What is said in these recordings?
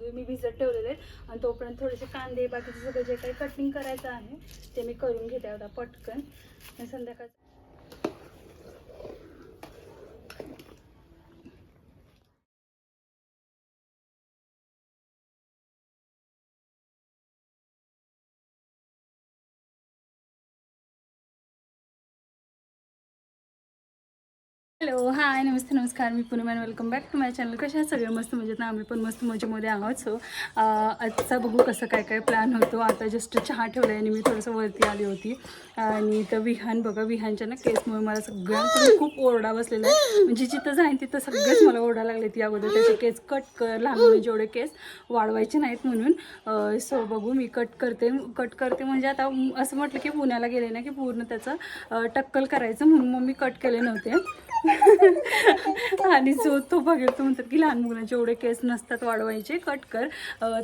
तांदूळ मी भिजत ठेवलेले आहेत. आणि तोपर्यंत थोडेसे कांदे बाकीचं सगळं जे काही कटिंग करायचं आहे ते मी करून घेते आता पटकन. संध्याकाळ हॅलो हाय नमस्ते नमस्कार. मी Poonam and welcome back to my channel कशा सगळे मस्त मजेत ना? आम्ही पण मस्त मजेमध्ये आहोत. सो आजचा बघू कसं काय काय प्लॅन होतो. आता जस्ट चहा ठेवला आणि मी थोडंसं वरती आली होती. आणि तर विहान बघा विहानच्या ना केसमुळे मला सगळ्यांकडून खूप ओरडा बसलेला आहे. म्हणजे जिथं जाईन तिथं सगळेच मला ओरडा लागले ती अगोदर. त्याचे केस कट कर लहान जेवढे केस वाढवायचे नाहीत म्हणून. सो बघू मी कट करते. कट करते म्हणजे आता असं म्हटलं की पुण्याला गेले ना की पूर्ण त्याचं टक्कल करायचं म्हणून मग मी कट केले नव्हते. आणि जो तो बघेल तो म्हणतात की लहान मुलांचे एवढे केस नसतात वाढवायचे कट कर.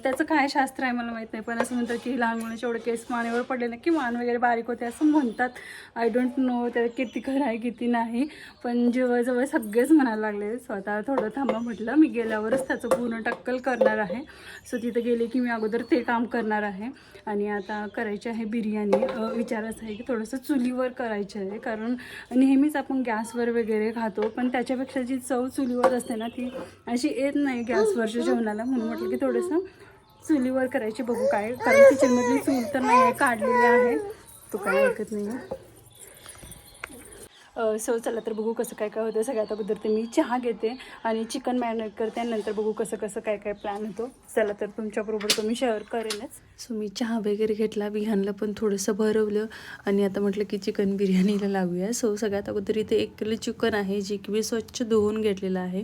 त्याचं काय शास्त्र आहे मला माहीत नाही पण असं म्हणतात की लहान मुलांचे एवढे केस मानेवर पडले ना की मान वगैरे बारीक होते असं म्हणतात. आय डोंट नो त्या किती खरं आहे किती नाही. पण जवळजवळ सगळेच म्हणायला लागले स्वतः थोडं थांबा म्हटलं. मी गेल्यावरच त्याचं पूर्ण टक्कल करणार आहे. सो तिथं गेले की मी अगोदर ते काम करणार आहे. आणि आता करायची आहे बिर्याणी. विचारायचं आहे की थोडंसं चुलीवर करायचं आहे. कारण नेहमीच आपण गॅसवर वगैरे खातो पण त्याच्यापेक्षा जी चव चुलीवर असते ना ती अशी येत नाही गॅसवरच्या जेवणाला. म्हणून म्हटलं की थोडंसं चुलीवर करायची बघू काय. कारण किचनमधली चूल तर नाही आहे काढलेली आहे. तो काय ऐकत नाही आहे सो चला तर बघू कसं काय काय होतं. सगळ्यात अगोदर ते मी चहा घेते आणि चिकन मॅरिनेट करते आणि नंतर बघू कसं कसं काय काय प्लॅन होतो. चला तर तुमच्याबरोबर तो मी शेअर करेनच. सो मी चहा वगैरे घेतला विहानला पण थोडंसं भरवलं आणि आता म्हटलं की चिकन बिर्याणीला लावूया. सो सगळ्यात अगोदर इथे एक किलो चिकन आहे जे की मी स्वच्छ धुवून घेतलेलं आहे.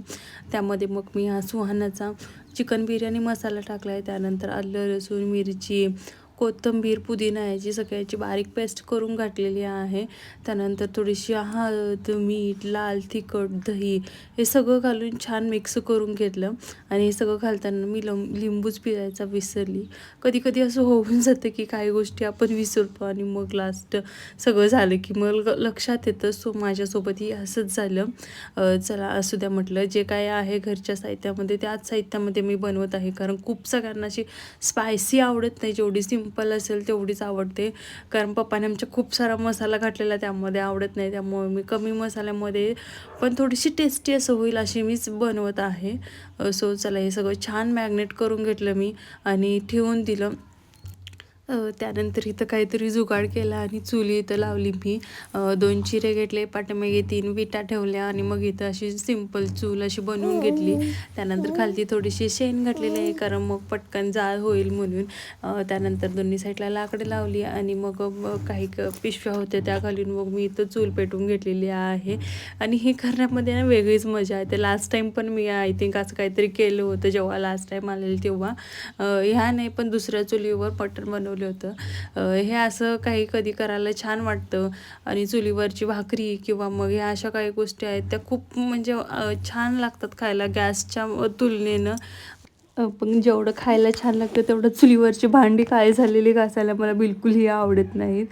त्यामध्ये मग मी हा सुहानाचा चिकन बिर्याणी मसाला टाकला आहे. त्यानंतर आलं लसूण मिरची कोथिंबीर पुदिना याची सगळ्याची बारीक पेस्ट करून घातलेली आहे. त्यानंतर थोडीशी हळद मीठ लाल तिखट दही हे सगळं घालून छान मिक्स करून घेतलं. आणि हे सगळं घालताना मी लम लिंबूच पिरायचा विसरली. कधी कधी असं होऊन जातं की काही गोष्टी आपण विसरतो आणि मग लास्ट सगळं झालं की मग लक्षात येतं. सो माझ्यासोबतही असंच झालं. चला असू द्या म्हटलं. जे काय आहे घरच्या साहित्यामध्ये त्याच साहित्यामध्ये मी बनवत आहे. कारण खूप सगळ्यांना अशी स्पायसी आवडत नाही. जेवढी सिंपल असेल तेवढीच आवडते. कारण पप्पाने आमच्या खूप सारा मसाला घातलेला त्यामध्ये आवडत नाही त्यामुळे मी कमी मसाल्यामध्ये पण थोडीशी टेस्टी असं होईल अशी मीच बनवत आहे. सो चला हे सगळं छान मॅग्नेट करून घेतलं मी आणि ठेवून दिलं. त्यानंतर इथं काहीतरी जुगाड केला आणि चुली इथं लावली मी. दोन चिरे घेतले पाठीमागे तीन विटा ठेवल्या आणि मग इथं अशी सिंपल चूल अशी बनवून घेतली. त्यानंतर खालती थोडीशी शेण घातलेली आहे कारण मग पटकन जाळ होईल म्हणून. त्यानंतर दोन्ही साईडला लाकडं लावली आणि मग काही क- पिशव्या होत्या त्या घालून मग मी इथं चूल पेटवून घेतलेली आहे. आणि हे करण्यामध्ये ना वेगळीच मजा येते. लास्ट टाईम पण मी आय थिंक असं काहीतरी केलं होतं जेव्हा लास्ट टाईम आलेलं तेव्हा. ह्या नाही पण दुसऱ्या चुलीवर पटण बनवलं होतं. हे असं काही कधी करायला छान वाटतं. आणि चुलीवरची भाकरी किंवा मग ह्या अशा काही गोष्टी आहेत त्या खूप म्हणजे छान लागतात खायला गॅसच्या तुलनेनं. पण जेवढं खायला छान लागतं तेवढं चुलीवरची भांडी काय झालेली घासायला मला बिलकुलही आवडत नाहीत.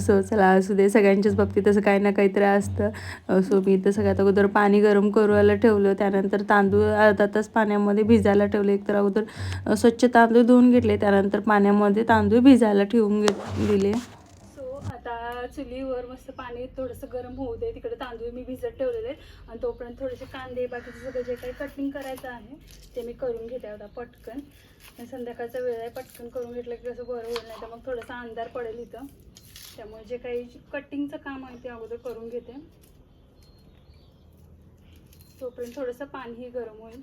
सो चला असू दे सगळ्यांच्याच बाबतीत असं काही ना काहीतरी असतं. सो मी इथं सगळ्यात अगोदर पाणी गरम करायला ठेवलं त्यानंतर तांदूळ अर्धा तास पाण्यामध्ये भिजायला ठेवले. एक तर अगोदर स्वच्छ तांदूळ धुवून घेतले त्यानंतर पाण्यामध्ये तांदूळ भिजायला ठेवून घेत दिले. चुलीवर मस्त पाणी थोडंसं गरम होऊ दे. तिकडे तांदूळ मी भिजत ठेवलेले आहेत. आणि तोपर्यंत थोडेसे कांदे बाकीचं सगळं जे काही कटिंग करायचं आहे ते मी करून घेते आता पटकन. संध्याकाळचा वेळ आहे पटकन करून घेतलं की कसं बरं होईल नाही तर मग थोडासा अंधार पडेल इथं. त्यामुळे जे काही कटिंगचं काम आहे ते अगोदर करून घेते. तोपर्यंत थोडंसं पाणीही गरम होईल.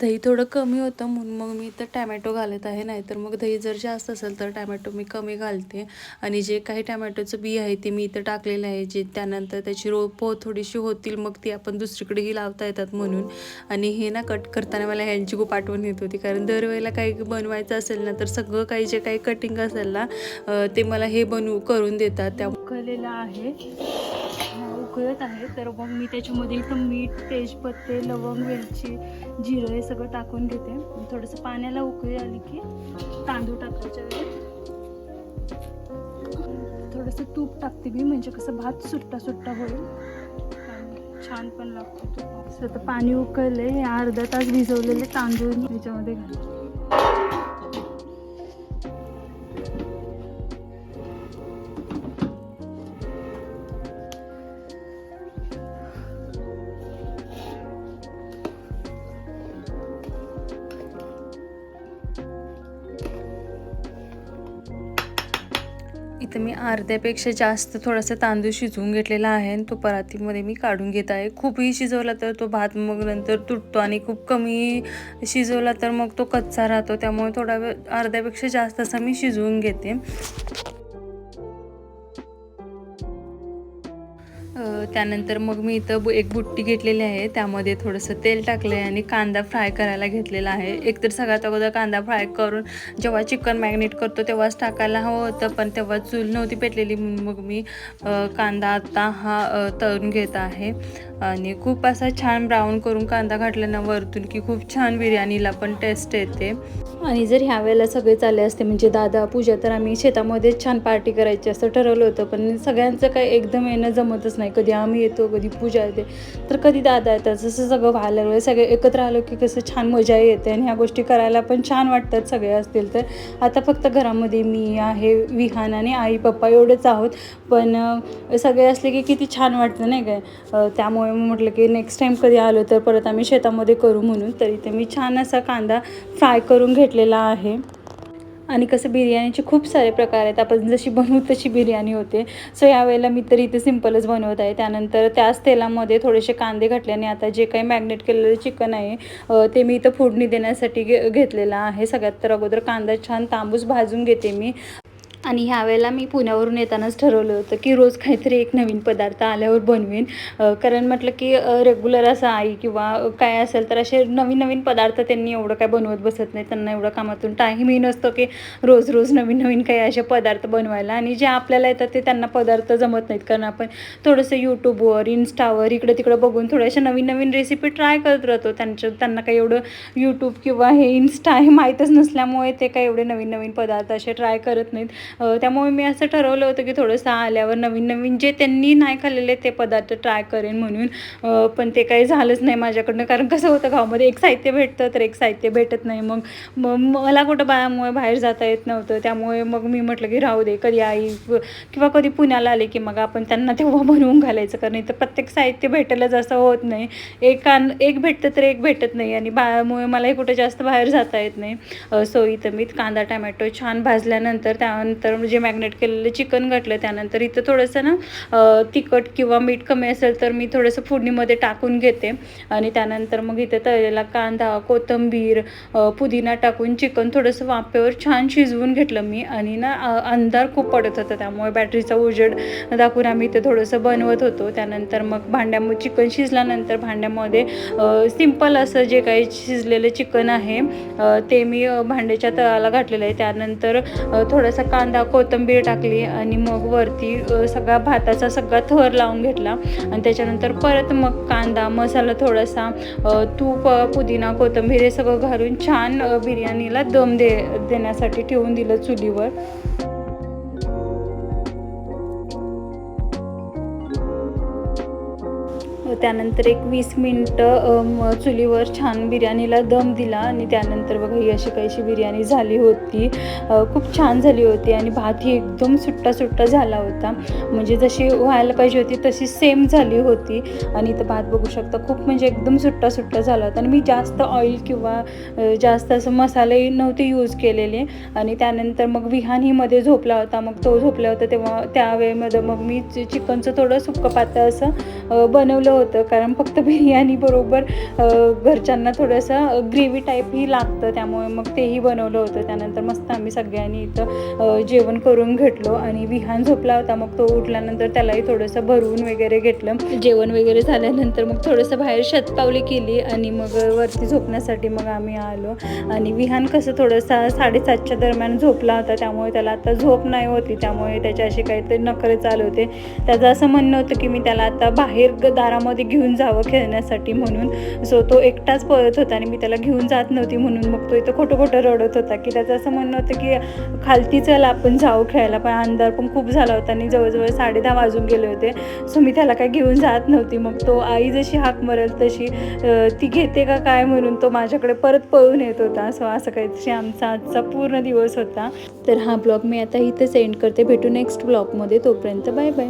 दही थोडं कमी होतं म्हणून मग मी इथं टॅमॅटो घालत आहे नाहीतर मग दही जर जास्त असेल तर टॅमॅटो मी कमी घालते. आणि जे काही टॅमॅटोचं बी आहे ते मी इथं टाकलेलं आहे जे त्यानंतर त्याची रोपं थोडीशी होतील मग ती आपण दुसरीकडेही लावता येतात म्हणून. आणि हे ना कट करताना मला ह्यांची खूप आठवण येत होती कारण दरवेळेला काही बनवायचं असेल ना तर सगळं काही जे काही कटिंग असेल ना ते मला हे बनवू करून देतात. त्या उकळलेलं आहे. उकळत आहे. तर मग मी त्याच्यामध्ये इथं मीठ तेजपत्ते लवंग वेलची जिरं हे सगळं टाकून घेते. थोडंसं पाण्याला उकळी आली की तांदूळ टाकायच्या वेळेत थोडंसं तूप टाकते मी म्हणजे कसं भात सुट्टा सुट्टा होईल. छान पण लागतो तूप असं तर पाणी उकळले हे अर्धा तास भिजवलेले तांदूळ मी ह्याच्यामध्ये घालते. इथं मी अर्ध्यापेक्षा जास्त थोडासा तांदूळ शिजवून घेतलेला आहे आणि तो परातीमध्ये मी काढून घेत आहे. खूपही शिजवला तर तो भात मग नंतर तुटतो आणि खूप कमी शिजवला तर मग तो कच्चा राहतो. त्यामुळे थोडा वेळ अर्ध्यापेक्षा जास्त असा मी शिजवून घेते. त्यानंतर मग मी इथं बु- एक बुट्टी घेतलेली आहे. त्यामध्ये थोडंसं तेल टाकलं आहे आणि कांदा फ्राय करायला घेतलेला आहे. एकतर सगळ्यात अगोदर कांदा फ्राय करून जेव्हा चिकन मॅग्नेट करतो तेव्हाच टाकायला हवं होतं पण तेव्हा चूल नव्हती पेटलेली. मग मी कांदा आता हा तळून घेत आहे. आणि खूप असा छान ब्राऊन करून कांदा घातला ना वरतून की खूप छान बिर्याणीला पण टेस्ट येते. आणि जर ह्या वेळेला सगळे चालले असते म्हणजे दादा पूजा तर आम्ही शेतामध्येच छान पार्टी करायची असं ठरवलं होतं पण सगळ्यांचं काय एकदम येणं जमतच नाही. कधी आम्ही येतो कधी पूजा येते. तर कधी दादा येतात जसं सगळं व्हायला लागलं सगळे एकत्र आलो की कसं छान मजा येते आणि ह्या गोष्टी करायला पण छान वाटतात सगळे असतील तर. आता फक्त घरामध्ये मी आहे विहान आणि आई पप्पा एवढेच आहोत. पण सगळे असले की किती छान वाटतं नाही काय त्यामुळे म्हटलं की नेक्स्ट टाईम कधी आलो तर परत आम्ही शेतामध्ये करू म्हणून. तरी ते मी छान असा कांदा फ्राय करून घेतलेला आहे. आणि कसं बिर्याणीचे खूप सारे प्रकार आहेत. आपण जशी बनवू तशी बिर्याणी होते. सो यावेळेला मी तर इथे सिम्पलच बनवत आहे. त्यानंतर त्याच तेलामध्ये थोडेसे कांदे घातल्याने आता जे काही मॅग्नेट केलेलं चिकन आहे ते मी इथं फोडणी देण्यासाठी घे घेतलेलं आहे. सगळ्यात तर अगोदर कांदा छान तांबूस भाजून घेते मी. आणि ह्यावेळेला मी पुण्यावरून येतानाच ठरवलं होतं की रोज काहीतरी एक नवीन पदार्थ आल्यावर बनवेन. कारण म्हटलं की रेग्युलर असं आई किंवा काय असेल तर असे नवीन नवीन पदार्थ त्यांनी एवढं काय बनवत बसत नाही त्यांना एवढं कामातून टाईमही नसतो की रोज रोज नवीन नवीन काही असे पदार्थ बनवायला. आणि जे आपल्याला येतात ते त्यांना पदार्थ जमत नाहीत. कारण आपण थोडंसं यूट्यूबवर इन्स्टावर इकडं तिकडं बघून थोड्याशा नवीन नवीन रेसिपी ट्राय करत राहतो. त्यांच्या त्यांना काही एवढं यूट्यूब किंवा हे इन्स्टा हे माहीतच नसल्यामुळे ते काही एवढे नवीन नवीन पदार्थ असे ट्राय करत नाहीत. त्यामुळे मी असं ठरवलं होतं की थोडंसं आल्यावर नवीन नवीन जे त्यांनी नाही खाल्लेले ते पदार्थ ट्राय करेन म्हणून. पण ते काही झालंच नाही माझ्याकडनं कारण कसं होतं गावामध्ये एक साहित्य भेटतं तर एक साहित्य भेटत नाही. मग मग मला कुठं बाळामुळे बाहेर जाता येत नव्हतं. त्यामुळे मग मी म्हटलं की राहू दे कधी आई किंवा कधी पुण्याला आले की मग आपण त्यांना तेव्हा बनवून घालायचं कारण इथं प्रत्येक साहित्य भेटेलच असं होत नाही. एक एक भेटतं तर एक भेटत नाही आणि बाळामुळे मलाही कुठं जास्त बाहेर जाता येत नाही. सो इथं मी कांदा टमॅटो छान भाजल्यानंतर त्यानंतर म्हणजे जे मॅग्नेट केलेलं चिकन घातलं त्यानंतर इथं थोडंसं ना तिखट किंवा मीठ कमी असेल तर मी थोडंसं फोडणीमध्ये टाकून घेते. आणि त्यानंतर मग इथे तळलेला कांदा कोथिंबीर पुदिना टाकून चिकन थोडंसं वाफेवर छान शिजवून घेतलं मी. आणि ना अंधार खूप पडत होता त्यामुळे बॅटरीचा उजेड दाखवून आम्ही इथे थोडंसं बनवत होतो. त्यानंतर मग भांड्यामध्ये चिकन शिजल्यानंतर भांड्यामध्ये सिंपल असं जे काही शिजलेलं चिकन आहे ते मी भांड्याच्या तळाला घातलेलं आहे. त्यानंतर थोडासा कांदा कोथिंबीर टाकली आणि मग वरती सगळा भाताचा सगळा थर लावून घेतला. आणि त्याच्यानंतर परत मग कांदा मसाला थोडासा तूप पुदिना कोथिंबीर हे सगळं घालून छान बिर्याणीला दम दे देण्यासाठी ठेवून दिलं चुलीवर. त्यानंतर एक वीस मिनटं चुलीवर छान बिर्याणीला दम दिला आणि त्यानंतर बघा ही अशी काहीशी बिर्याणी झाली होती. खूप छान झाली होती आणि भात ही एकदम सुट्टा सुट्टा झाला होता. म्हणजे जशी व्हायला पाहिजे होती तशी सेम झाली होती. आणि इथं भात बघू शकता खूप म्हणजे एकदम सुट्टा सुट्टा झाला होता. आणि मी जास्त ऑइल किंवा जास्त असं मसाले नव्हते यूज केलेले. आणि त्यानंतर मग विहानही मध्ये झोपला होता. मग तो झोपला होता तेव्हा त्यावेळेमध्ये मग मी चिकनचं थोडं सुक्कं पातळ असं बनवलं होतं. होतं. कारण फक्त बिर्याणी बरोबर घरच्यांना थोडंसं ग्रेव्ही टाईपही लागतं. त्यामुळे मग तेही बनवलं होतं. त्यानंतर मस्त आम्ही सगळ्यांनी इथं जेवण करून घेतलो आणि विहान झोपला होता. मग तो उठल्यानंतर त्यालाही थोडंसं भरवून वगैरे घेतलं. जेवण वगैरे झाल्यानंतर मग थोडंसं बाहेर शतपावली केली आणि मग वरती झोपण्यासाठी मग आम्ही आलो. आणि विहान कसं थोडंसं साडेसातच्या दरम्यान झोपला होता. त्यामुळे त्याला आता झोप नाही होती. त्यामुळे त्याच्या असे काहीतरी नखरे चालू होते. त्याचं असं म्हणणं होतं की मी त्याला आता बाहेर ग- दारामध्ये घेऊन जावं खेळण्यासाठी म्हणून. सो तो एकटाच पळत होता आणि मी त्याला घेऊन जात नव्हती म्हणून मग तो इथं खोटं खोटं रडत होता की त्याचं असं म्हणणं होतं की खालती चला आपण जाऊ खेळायला. पण अंधार पण खूप झाला होता आणि जवळजवळ साडे दहा वाजून गेले होते. सो मी त्याला काय घेऊन जात नव्हती. मग तो आई जशी हाक मरेल तशी ती घेते का काय म्हणून तो माझ्याकडे परत पळून येत होता. सो असं काहीतरी आमचा आजचा पूर्ण दिवस होता. तर हा ब्लॉग मी आता इथं सेंड करते. भेटू नेक्स्ट ब्लॉगमध्ये. तोपर्यंत बाय बाय.